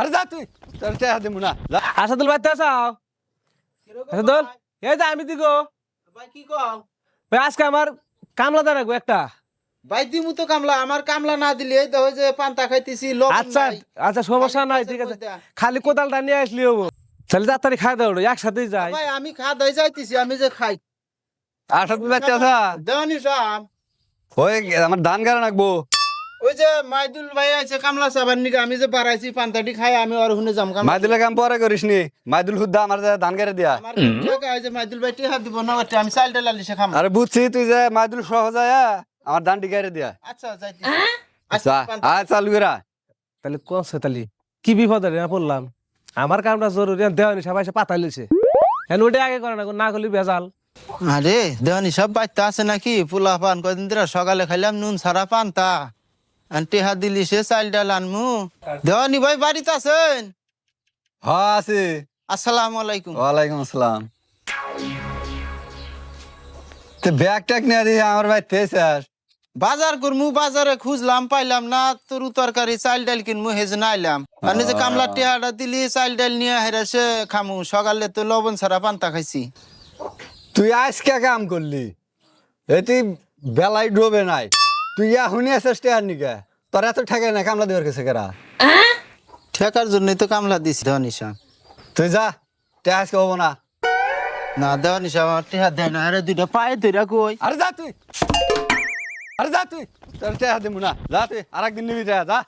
আরে যা তুই তোর টেহা দেবো না আসাদুল ভাই তে আসাও। আসাদুল এই যে আমি দিগো। ভাই কি কও? ভাই আজকে আমার কামলা দা রাখব একটা। ভাই দিমু তো কামলা আমার কামলা না দিলে এই দেখো যে পান্তা খাইতেছি লবণ আচ্ছা আচ্ছা সমস্যা নাই খালি ঠিক আছে। পয়সা খালি কোদালটা নিয়ে আসলি হব। তাহলে তাড়াতাড়ি খাই দাও একসাথেই যাই। ভাই আমি খা দাই যাইতেছি আমি যে খাই। আসাদ বাচ্চা আসা। দেওয়ানি সাহেব। ওই আমার ধান গাড়া রাখব ওই যে মাইদুল ভাই আছে কামলা সাবার নিকে আমি যে বাড়াইছি পান্তাটি খাই আমি আর হুনে যাম। কামলা মাইদুলের কাম পরে করিস নি। মাইদুল হুদ্দা আমার যে ধান গাড়ি দিয়া। আমার ওই যে মাইদুল ভাই টিহা দিব না ওটা আমি চাল ডাল সে খাম। আরে বুঝছি তুই যে মাইদুল সহজায় আমার ধানটি গাড়ি দিয়া। আচ্ছা আচ্ছা চালু করা তাহলে তাহলে কি বিপদ না পড়লাম। আমার কামটা জরুরি দেওয়ানি সবাই এসে পাতা লিছে। হ্যাঁ ওটাই আগে করে না না করলে ভেজাল। আরে দেওয়ানি সব বাচ্চা আছে নাকি? পোলা পান কদিন ধরে সকালে খাইলাম নুন সারা পান্তা। হাত দিলি সে চাল ডাল আনমু। দেওয়ানি ভাই বাড়িতে আছেন? হ আছে। আসসালামু আলাইকুম। ওয়ালাইকুম আসসালাম। তো ব্যাগ ট্যাগ নিয়ে দিয়ে আমার ভাই তেসাস বাজার করমু বাজারে খুঁজলাম পাইলাম না তরু তরকারি চাল ডাল কিনমু হেজ না আইলাম। মানে যে কামলা টিহাটা দিলি চাল ডাল নিয়ে হেরা সে খামু। সকালে তো লবণ ছাড়া পান্তা খাইছি। তুই আজকে কাম করলি তুই বেলাই ডোবে নাই। তুই ইয়া শুনি আছিস টেয়ার নিকে? তোর এত ঠেকে না কামলা দেওয়ার কাছে কেরা ঠেকার জন্যই তো কামলা দিছি দেওয়া সাহেব তুই যা টেয়া আজকে হব না। না দেওয়া নিশা আমার টেহা দেয় না আরে দুইটা পায়ে ধরে কই? আরে যা তুই! আরে যা তুই! তোর টেহা দেবো না যা তুই আর একদিন নিবি টেয়া যা।